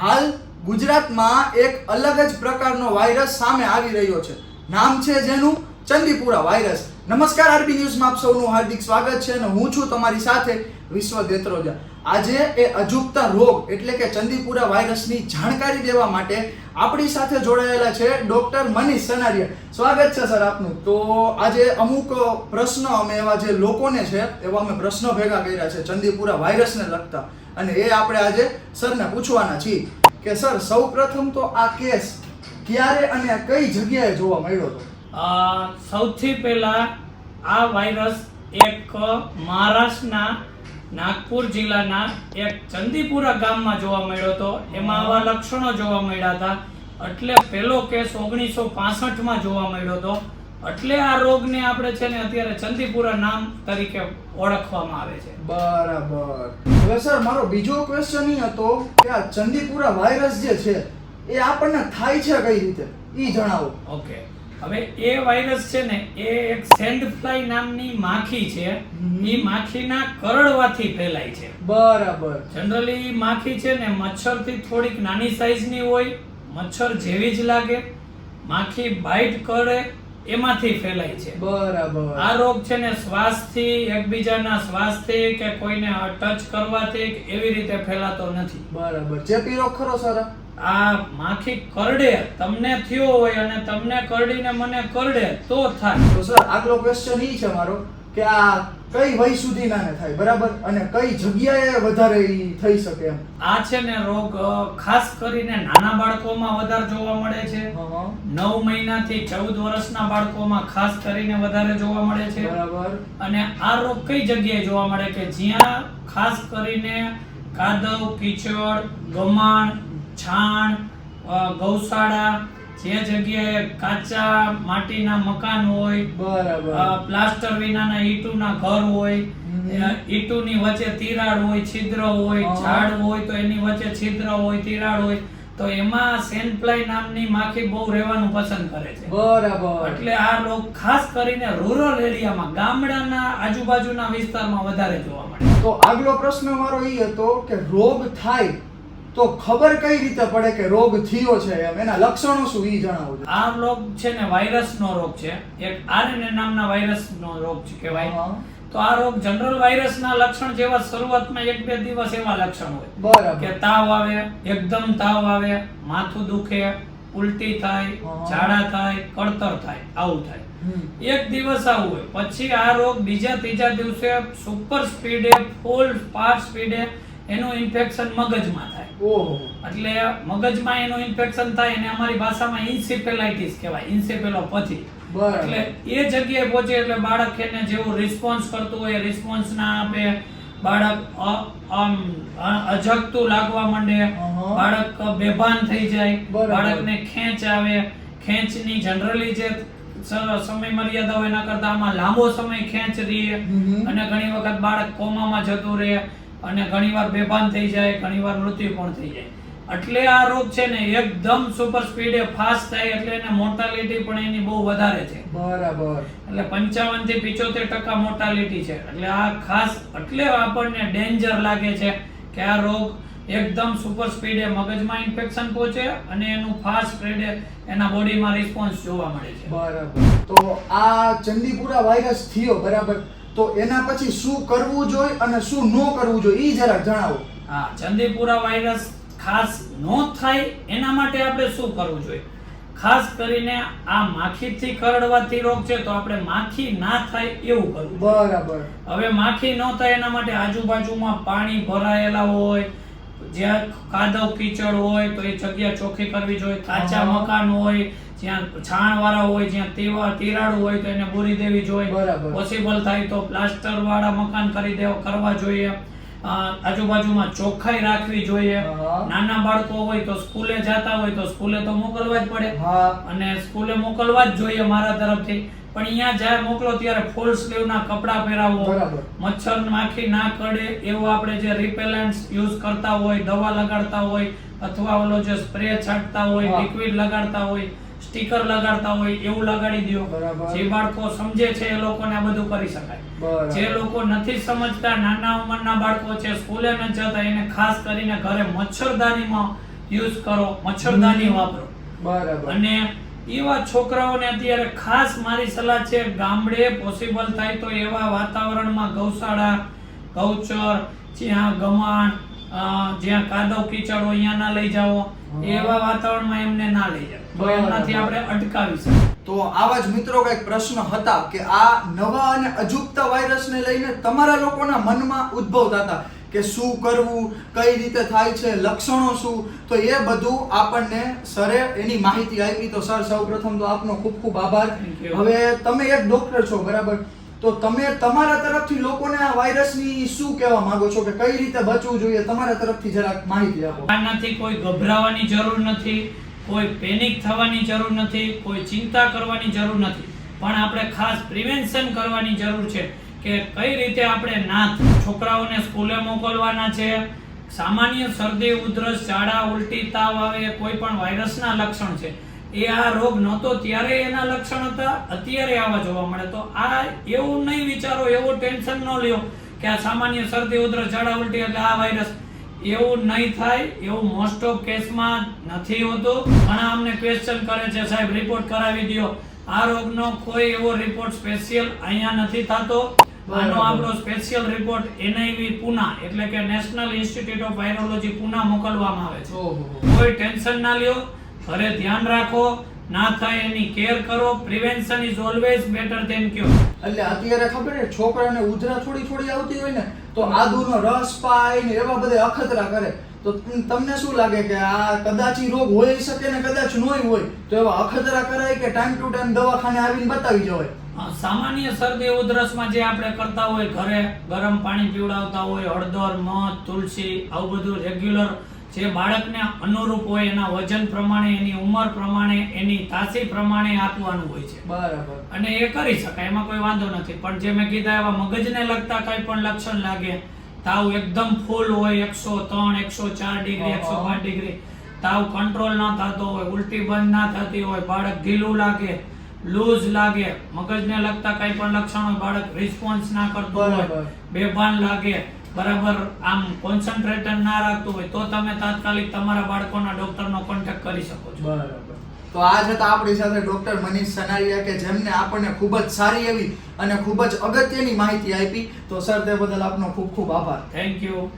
હાલ ગુજરાતમાં એક અલગ જ પ્રકારનો વાયરસ સામે આવી રહ્યો છે. નામ છે જેનું ચંદીપુરા વાયરસ. નમસ્કાર, આરબી ન્યૂઝમાં આપ સૌનું હાર્દિક સ્વાગત છે અને હું છું તમારી સાથે વિશ્વ દેત્રોજા આજે એ અજુગતા રોગ, એટલે કે ચંદીપુરા વાયરસની જાણકારી દેવા માટે આપણી સાથે જોડાયેલા છે ડોક્ટર મનીષ સનારિયા. સ્વાગત છે સર આપનું. તો આજે અમુક પ્રશ્નો, અમે એવા જે લોકોને છે, એવા અમે પ્રશ્નો ભેગા કર્યા છે ચંદીપુરા વાયરસને લગતા. અને એ આપણે આજે સરને પૂછવાના છીએ કે, સર સૌ પ્રથમ તો આ કેસ ક્યારે અને કઈ જગ્યાએ જોવા મળ્યો હતો? સૌથી પહેલા આ વાયરસ એક મહારાષ્ટ્રના નાગપુર જિલ્લાના એક ચંદીપુરા ગામમાં જોવા મળ્યો હતો. એમાં આવા લક્ષણો જોવા મળ્યા હતા. એટલે પહેલો કેસ ઓગણીસો પાસઠમાં જોવા મળ્યો હતો. એટલે આ રોગને આપણે છે ને અત્યારે ચંદીપુરા નામ તરીકે ઓળખવામાં આવે છે. બરાબર. હવે સર મારો બીજો ક્વેશ્ચન એ હતો કે આ ચંદીપુરા વાયરસ જે છે એ આપણને થાય છે કઈ રીતે? એ જણાવો. ઓકે. હવે એ વાયરસ છે ને એ એક સેન્ડ ફ્લાય નામની માખી છે. એ માખીના કરડવાથી ફેલાય છે. બરાબર. જનરલી માખી છે ને મચ્છરથી થોડીક નાની સાઈઝની હોય મચ્છર જેવી જ લાગે. માખી બાઇટ કરે એમાંથી ફેલાય છે. બરાબર. આ રોગ છે ને શ્વાસથી એકબીજાના શ્વાસથી કે કોઈને ટચ કરવાથી એવી રીતે ફેલાતો નથી. બરાબર. ચેપી રોગ ખરો સર? આ માખી કરડે. તમને થયો હોય અને તમને કરડીને મને કરડે તો થાય. તો સર આગલો ક્વેશ્ચન ઈ છે મારો કે આ કઈ વય સુધીનાને થાય બરાબર? અને કઈ જગ્યાએ વધારે થઈ શકે એમ? આ છે ને રોગ ખાસ કરીને નાના બાળકોમાં વધારે જોવા મળે છે. નવ મહિનાથી ચૌદ વર્ષના બાળકોમાં ખાસ કરીને વધારે જોવા મળે છે. બરાબર. અને આ રોગ કઈ જગ્યાએ જોવા મળે કે જ્યાં ખાસ કરીને કાદવ કીચડ ગમાણ છાણ ગૌશાળા જે જગ્યાએ કાચા માટીના મકાન હોય બરાબર. પ્લાસ્ટર વિનાના ઈટુના ઘર હોય ઈટુની વચ્ચે તિરાડ હોય છિદ્ર હોય ઝાડ હોય તો એની વચ્ચે છિદ્ર હોય તિરાડ હોય તો એમાં સેનફ્લાય નામની માખી બહુ રહેવાનું પસંદ કરે છે. બરાબર. એટલે આ રોગ ખાસ કરીને રૂરલ એરિયામાં ગામડાના આજુબાજુના વિસ્તારમાં વધારે જોવા મળે. તો આગલો પ્રશ્ન મારો એ હતો કે રોગ થાય તો ખબર કઈ રીતે પડે કે રોગ થયો છે એમ? એના લક્ષણો શું ઈ જણાવો આ રોગ છે ને વાયરસનો રોગ છે. એક આરએનએ નામના વાયરસનો રોગ છે કહેવાય. તો આ રોગ જનરલ વાયરસના લક્ષણ જેવા શરૂઆતમાં એક બે દિવસ એવા લક્ષણ હોય. કે તાવ આવે એકદમ તાવ આવે માથું દુખે ઉલટી થાય ઝાડા થાય કળતર થાય આવું થાય. એક દિવસ આવું હોય. પછી આ રોગ બીજા ત્રીજા દિવસે સુપર સ્પીડે ફૂલ ફાસ્ટ સ્પીડે એનું ઇન્ફેક્શન મગજમાં થાય. ઓહો. એટલે મગજમાં એનું ઇન્ફેક્શન થાય એને અમારી ભાષામાં ઇન્સેફેલાઇટિસ કહેવાય ઇન્સેફેલોપેથી એટલે એ જગ્યાએ પહોંચે એટલે બાળક એને જેવું રિસ્પોન્સ કરતું હોય રિસ્પોન્સ ના આપે. બાળક આમ અજગતું લાગવા માંડે. બાળક બેભાન થઈ જાય. બાળકને ખેંચ આવે. ખેંચની જનરલી જે સમય મર્યાદા હોય એના કરતા આમાં લાંબો સમય ખેંચ રહે અને ઘણી વખત બાળક કોમામાં જતું રહે. અને ઘણીવાર બેભાન થઈ જાય ઘણીવાર મૃત્યુ પણ થઈ જાય. એટલે આ રોગ છે ને એકદમ સુપર સ્પીડે ફાસ્ટ થાય એટલે એને મોર્ટાલિટી પણ એની બહુ વધારે છે. બરાબર. એટલે પંચાવનથી પિચોતેર ટકા મોર્ટાલિટી છે. એટલે આ ખાસ એટલે આપણને ડેન્જર લાગે છે કે આ રોગ એકદમ સુપર સ્પીડે મગજમાં ઇન્ફેક્શન પહોંચે અને એનું ફાસ્ટ સ્પ્રેડે એના બોડીમાં રિસ્પોન્સ જોવા મળે છે. બરાબર. તો આ ચંદીપુરા વાયરસ થયો બરાબર? તો એના પછી શું કરવું જોઈએ અને શું ન કરવું જોઈએ એ જરાક જણાવો. હા ચંદીપુરા વાયરસ ખાસ નો થાય એના માટે આપણે શું કરવું જોઈએ? ખાસ કરીને આ માખીથી કરડવાથી રોગ છે તો આપણે માખી ના થાય એવું કરવું બરાબર. હવે માખી ન થાય એના માટે આજુબાજુમાં પાણી ભરાયેલા હોય જ્યાં કાદવ કીચડ હોય તો એ જગ્યા ચોખ્ખી કરવી જોઈએ કાચા મકાન હોય જ્યાં છાણ વાળા હોય જ્યાં તેવા તિરાડું હોય તો એને બોરી દેવી જોઈએ. બરાબર. પોસિબલ થાય તો પ્લાસ્ટર વાળા મકાન કરી દેવા કરવા જોઈએ. આજુબાજુમાં ચોખ્ખાઈ રાખવી જોઈએ. નાના બાળકો હોય તો સ્કૂલે જતા હોય તો સ્કૂલે તો મોકલવા જ પડે. અને સ્કૂલે મોકલવા જ જોઈએ મારા તરફથી. પણ અહીંયા જ્યારે મોકલો ત્યારે ફૂલ સ્લીવ ના કપડાં પહેરાવો. મચ્છર માખી ના કરડે. એવું આપણે જે રિપેલન્ટ યુઝ કરતા હોય દવા લગાડતા હોય અથવા ઓલો જે સ્પ્રે છાંટતા હોય લિક્વિડ લગાડતા હોય સ્ટીકર લગાડતા હોય એવું લગાડી દો જે બાળકો સમજે છે એ લોકોને આ બધું કરી શકાય. જે લોકો નથી સમજતા નાના ઉંમરના બાળકો છે સ્કૂલે ન જતા એને ખાસ કરીને ઘરે મચ્છરદાનીમાં યુઝ કરો મચ્છરદાની વાપરો. બરાબર. અને એવા છોકરાઓને અત્યારે ખાસ મારી સલાહ છે ગામડે પોસિબલ થાય તો એવા વાતાવરણમાં ગૌશાળા ગૌચર જ્યાં ગમાણ જ્યાં કાદવ કીચડ હોય અહીંયા ના લઈ જાઓ એવા વાતાવરણમાં એમને ના લઈ જાઓ. તો એમનાથી આપણે અટકાવી શકીએ. તો આવા જ મિત્રો કંઈક પ્રશ્ન હતા કે આ નવા અને અજુગતા વાયરસને લઈને તમારા લોકોના મનમાં ઉદ્ભવતા હતા કે શું કરવું કઈ રીતે થાય છે લક્ષણો શું? તો એ બધું આપણને સરે એની માહિતી આપી. તો સર સૌપ્રથમ તો આપનો ખૂબ ખૂબ આભાર. હવે તમે એક ડોક્ટર છો બરાબર? તો તમે તમારા તરફથી લોકોને આ વાયરસની શું કહેવા માંગો છો કે કઈ રીતે બચવું જોઈએ? તમારા તરફથી જરાક માહિતી આપો. આનાથી કોઈ ગભરાવાની જરૂર નથી. કોઈ પેનિક થવાની જરૂર નથી, કોઈ ચિંતા કરવાની જરૂર નથી. પણ આપણે ખાસ પ્રિવેન્શન કરવાની જરૂર છે કે કઈ રીતે આપણે ના છોકરાઓને સ્કૂલે મોકલવાના છે. સામાન્ય શરદી, ઉધરસ, ઝાડા, ઉલટી, તાવ આવે, કોઈ પણ વાયરસના લક્ષણ છે. એ આ રોગ નહોતો ત્યારે એના લક્ષણ હતા, અત્યારે આવા જોવા મળે. તો આ એવું નહીં વિચારો, એવું ટેન્શન ન લ્યો કે આ સામાન્ય શરદી, ઉધરસ, ઝાડા, ઉલટી એટલે આ વાયરસ એવું નહીં થાય એવું મોસ્ટ ઓફ કેસમાં નથી હોતું. ઘણા અમને ક્વેશ્ચન કરે છે સાહેબ રિપોર્ટ કરાવી દ્યો આ રોગનો કોઈ એવો રિપોર્ટ સ્પેશિયલ અહીંયા નથી થતો. આનો. આપણો સ્પેશિયલ રિપોર્ટ એનઆઈવી પુના એટલે કે national institute of virology Pune મોકલવામાં આવે છે. કોઈ ટેન્શન ના લ્યો. ઘરે ધ્યાન રાખો. ના થાય એની કેર કરો. Prevention is always better than cure એટલે અત્યારે ખબર ને છોકરાને ઉધરા થોડી થોડી આવતી હોય ને તો આદુનો રસ પાય ને એવા બધા અખતરા કરે. તો તમને શું લાગે કે આ કદાચ રોગ હોઈ શકે ને કદાચ નોય હોય, તો એવા અખતરા કરાય કે ટાઈમ ટુ ટાઈમ દવાખાને આવીને બતાવી જવાય? સામાન્ય શરદી ઉધરસમાં જે આપણે કરતા હોય, ઘરે ગરમ પાણી પીવડાવતા હોય, હળદર, મધ, તુલસી, આવું બધું રેગ્યુલર જે બાળકને અનુરૂપ હોય એના વજન પ્રમાણે એની ઉંમર પ્રમાણે એની તાસી પ્રમાણે આપવાનું હોય છે. બરાબર. અને એ કરી શકાય એમાં કોઈ વાંધો નથી. પણ જે મેં કીધા એવા મગજને લગતા કંઈ પણ લક્ષણ લાગે તાવ એકદમ ફૂલ હોય એકસો ત્રણ એકસો ચાર ડિગ્રી એકસો પાંચ ડિગ્રી તાવ કંટ્રોલ ના થતો હોય ઉલટી બંધ ના થતી હોય બાળક ઢીલું લાગે લૂઝ લાગે મગજને લગતા કંઈ પણ લક્ષણ હોય બાળક રિસ્પોન્સ ના કરતો હોય બેભાન લાગે બરાબર આમ કોન્સન્ટ્રેટર ના રાખતું હોય તો તમે તાત્કાલિક તમારા બાળકોના ડોક્ટરનો કોન્ટેક્ટ કરી શકો છો. બરાબર. તો આ હતા આપણી સાથે ડોક્ટર મનીષ સનારિયા કે જેમને આપણને ખૂબ જ સારી એવી અને ખૂબ જ અગત્યની માહિતી આપી. તો સર તે બદલ આપનો ખૂબ ખૂબ આભાર. Thank you